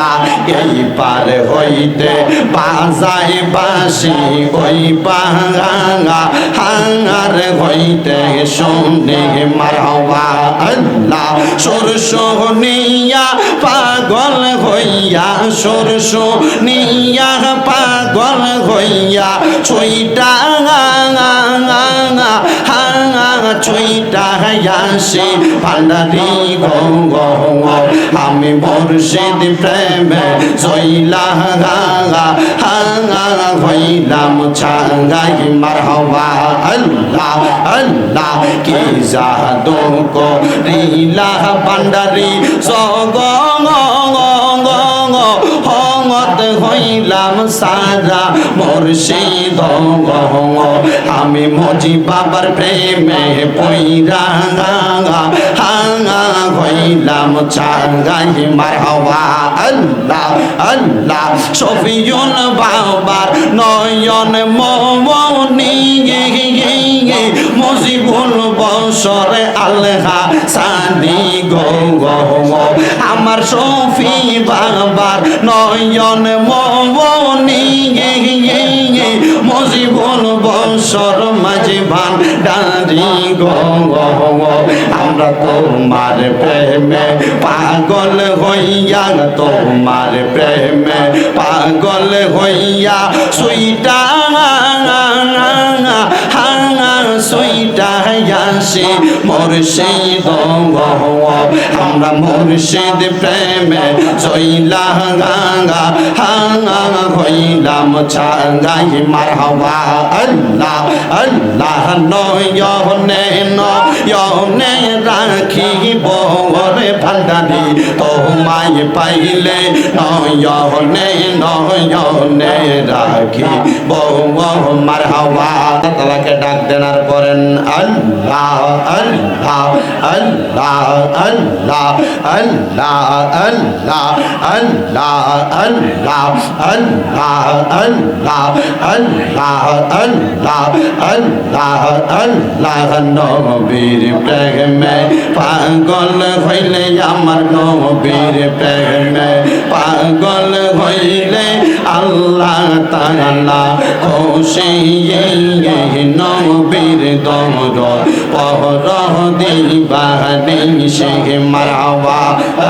আল্লাহ এই পার হইতে বাজাই বাসি ওই পাঙা হাঙার হইতে শুনি মারওয়া আল্লাহ। সরস নিয়া পাগল হইয়া সরস নিয়া পাগল হইয়া, ছুইটা ছুইটা আসে পালারি গঙ্গ আমি বর্ষিত প্রেমে জইলা গাঙ্গা হাঙ্গা হইলাম ছাঙ্গাই মার হওয়া আল্লাহ আল্লাহ, কি জাহাদো করিলা স সগঙ্গ হইলাম সারা মুর্শিদ আমি মজি বাবার প্রেমে পইরা হাঙ্গা হইলাম চাঙ্গাই মার হওয়া। আল্লাহ আল্লাহ সফিউল বাবার নয়ন মমনি মজিবুল বসরে আলহা সানি গো গো আমার সফি বাবার নয়ন মমনি মজিবুল বসর মাঝে ভান ডারি গো আমরা তোমার প্রেমে পাগল হইয়া, তোমার প্রেমে পাগল হইয়া সুইটা আসে মুর্শিদ আমরা মুর্শিদ প্রেমে চইলা গাঙ্গা হাঙ্গা হইলাম ছাঙ্গাই মারহাবা আল্লাহ আল্লাহ নয়নে নয়নে রাখি বরে ভান্ডারি তোমায় পাইলে নয়নে নয়নে রাখি বউ মার হওয়া তালাকে ডাক দেনার করেন আল্লাহ আল্লাহ আল্লাহ আল্লাহ আল্লাহ আল্লাহ আল্লাহ আল্লাহ আল্লাহ আল্লাহ আল্লাহ আল্লাহ আল্লাহ আল্লাহ নবীর প্রেমে পাগল হইলে আমার নবীর প্রেমে পাগল হইলে আল্লাহ তাআলা খুশি নবীর দমর পহর দিবা নিশে মারাওয়া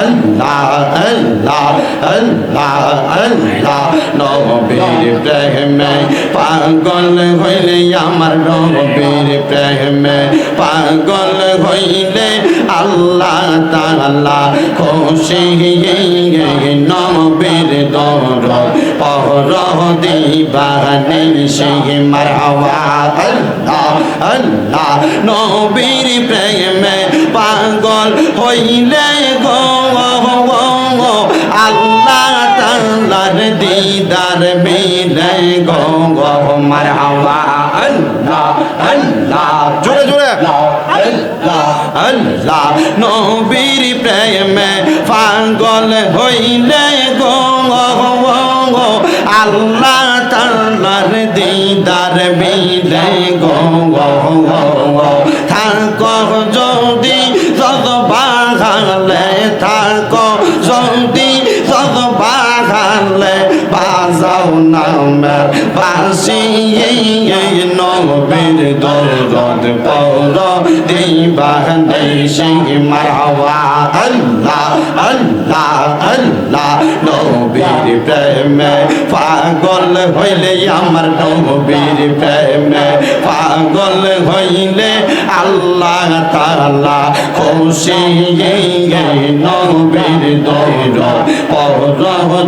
আল্লাহ আল্লাহ আল্লাহ আল্লাহ নবীর প্রেমে পাগল হইলে আমার নবীর প্রেমে আল্লাহ তাআলা খুশি নবীর দর পহর দিবা নিশে মারাওয়া আল্লাহ আল্লাহ নবীর প্রেমে পাগল হইলে গো আল্লাহ তাল্লার দিদার মিলে গো গো মারহাবা। আল্লাহ আল্লাহ জোরে জোরে। আল্লাহ নবীর প্রেমে পাগল হইলে গো আল্লাহ তাল্লার দিদার মিলে গো থাক যদি যত বাগালে থাক যদি যত বাগালে বাজাও নামের বাসি নবীর দরদ পর। দিবা দেশি মারহাওয়া আল্লাহ আল্লাহ আল্লাহ নবীর প্রেমে পাগল হইলে আমার নবীর প্রেমে পাগল হইলে আল্লাহ তাআলা খুশি নবীর দৌর পর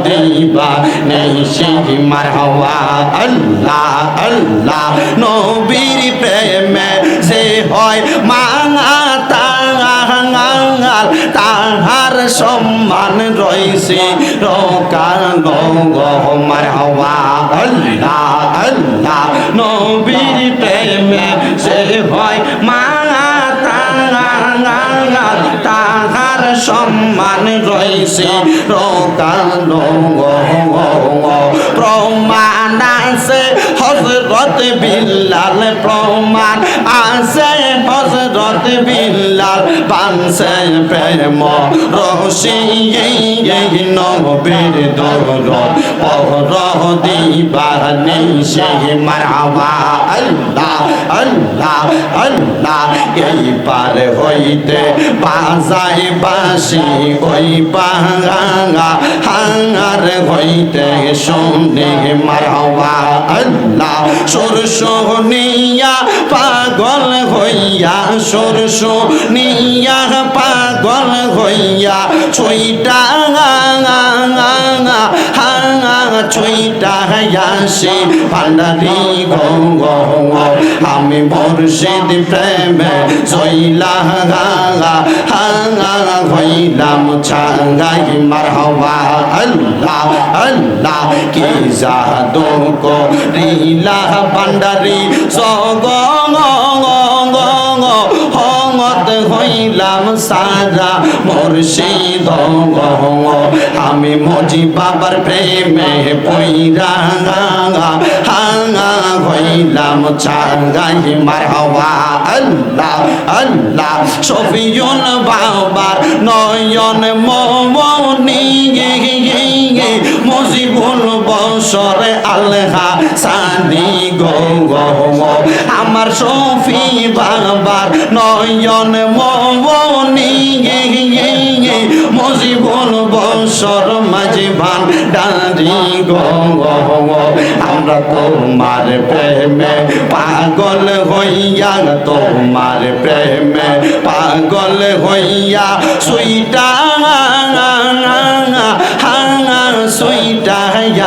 দিবা নেই সেই মারহাওয়া আল্লাহ আল্লাহ, নবীর প্রেমে সে হয় মাঙা তাঙাল তাহার সম্মান রয়েছে। রকালো মার হওয়া আল্লাহ আল্লাহ, নবীর প্রেমে সে হয় মাঙা তাঙাল তাহার সম্মান রয়েছে। রকালো প্রমাণ আছে হজরত বিল্লাল প্রমাণ আছে, হজরত বিল্লাল পানসে প্রেম। রশি নবীর দৌলত। পহর দিবানি সে মারহাবা আল্লাহ আল্লাহ আল্লাহ, এই পার হইতে বাজাই বাসি ওই বাঙা হাঙার হইতে শুনে মারহাবা আল্লাহ সুর নিয়া পাগল হইয়া সুর নিয়া পাগল হইয়া ছুইটা ছুইটা হাসি ভান্ডারি গঙ্গ আমি মুর্শিদ প্রেমে জইলা গাঙা হাঙা হইলাম ছাঙ্গাই মারহবা, আল্লাহ আল্লাহ, কি জাদু কো রিলা ভান্ডারি সগ হঙত হইলাম সারা মুর্শিদ আমি মজি বাবার প্রেমে পইরা হাঙা হইলাম চাঙ্গাই মার আল্লাহ আল্লাহ সফিউল বাবার নয়ন মমনি মজিবুল বসরে আলহা সানি গো আমার সফি বাবার নয়ন মমনি মজিবুল বসর মাঝে ভান ডারি আমরা তোমার প্রেমে পাগল হইয়া, তোমার প্রেমে পাগল হইয়া সুইটা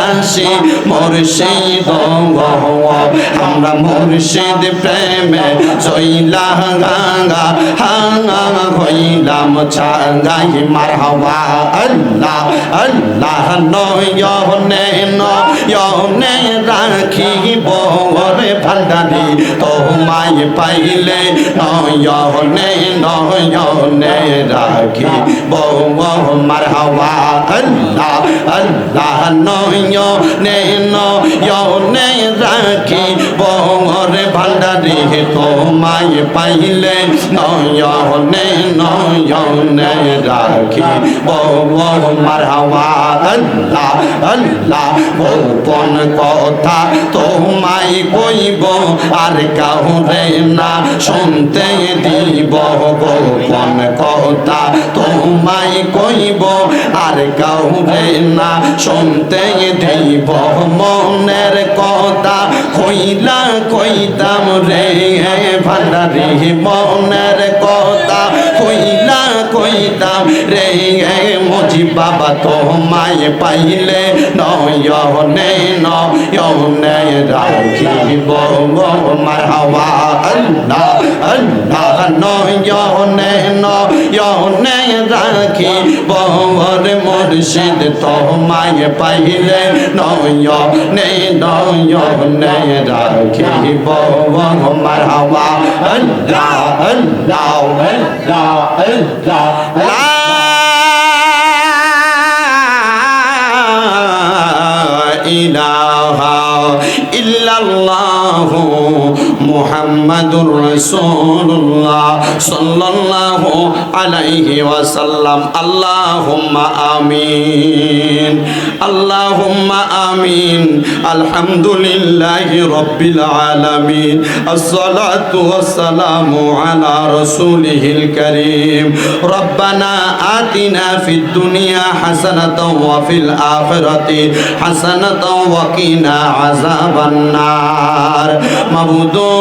আসি, মুর্শিদ আমরা মুর্শিদ প্রেমে জইলা গাঙ্গা হাঙা হইলাম ছাঙ্গাই মার হওয়া আল্লাহ আল্লাহ, নয়নে নয়নে রাখিব রে ভান্ডারি। তোমায় পাইলে নয়নে নয়নে রাখি বউ মার হওয়া আল্লাহ আল্লাহ নয়নে নয়নে রাখি। বউ রে ভান্ডারি তোমায় পাইলে নয়নে নয়নে রাখি। বউ মার হওয়া আল্লাহ আল্লাহ, গোপন কথা তোমায় কইব, আর কাউরে না শুনতে দিব। গোপন কথা তোমায় কইব আর কাউরে না শুনতে দিব। মনের কথা কইলা কইতাম রে ভান্ডারি, মনের কথা কইলা কইতাম রে মজি বাবা তোমায় পাইলে নয়নে নয়নে রাখিব মার হাওয়া। আল্লাহ আল্লাহ নয়নে নয়নে রাখিব রে মুর্শিদ তোমায় পাইলে নয়নে নয়নে রাখিব মার হাওয়া আল্লাহ আল্লাহ আল্লাহ আল্লাহ ইলাহা ইল্লাল্লাহু মুহাম্মাদুর রাসূলুল্লাহ সাল্লাল্লাহু আলাইহি ওয়াসাল্লাম। আল্লাহুম্মা আমিন। আল্লাহুম্মা আমিন। আলহামদুলিল্লাহি রাব্বিল আলামিন। আসসালাতু ওয়াসসালামু আলা রাসূলিহিল কারীম। রব্বানা আতিনা ফিদ দুনিয়া হাসানাতাও ওয়া ফিল আখিরাতি হাসানাতাও ওয়া কিনা আযাবান নার মাবুদ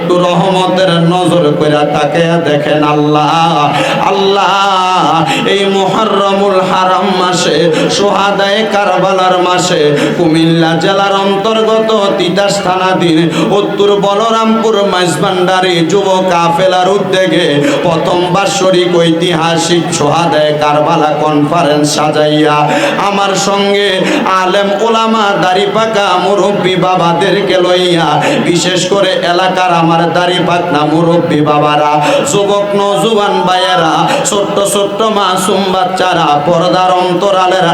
একটু রহমতের নজর করে তাকে দেখেন আল্লাহ আল্লাহ, এই মুহররমুল হারাম মাসে, সোহাদায় কারবালার মাসে, কুমিল্লা জেলার অন্তর্গত তিতাস থানাধীন উত্তর বলরামপুর মাইজবান্ডারি যুব কাফেলার উদ্যোগে প্রথম বার্ষরিক ঐতিহাসিক সোহাদায় কারবালা কনফারেন্স সাজাইয়া, আমার সঙ্গে আলেম ওলামা দাড়ি পাকা মুরব্বী বাবাদেরকে লইয়া, বিশেষ করে এলাকার আমার দাড়ি পাকনা মুরব্বী বাবারা যুবক নজুবান ভাইয়েরা ছোট্ট ছোট্ট মাসুম বাচ্চারা পর্দার অন্তরালের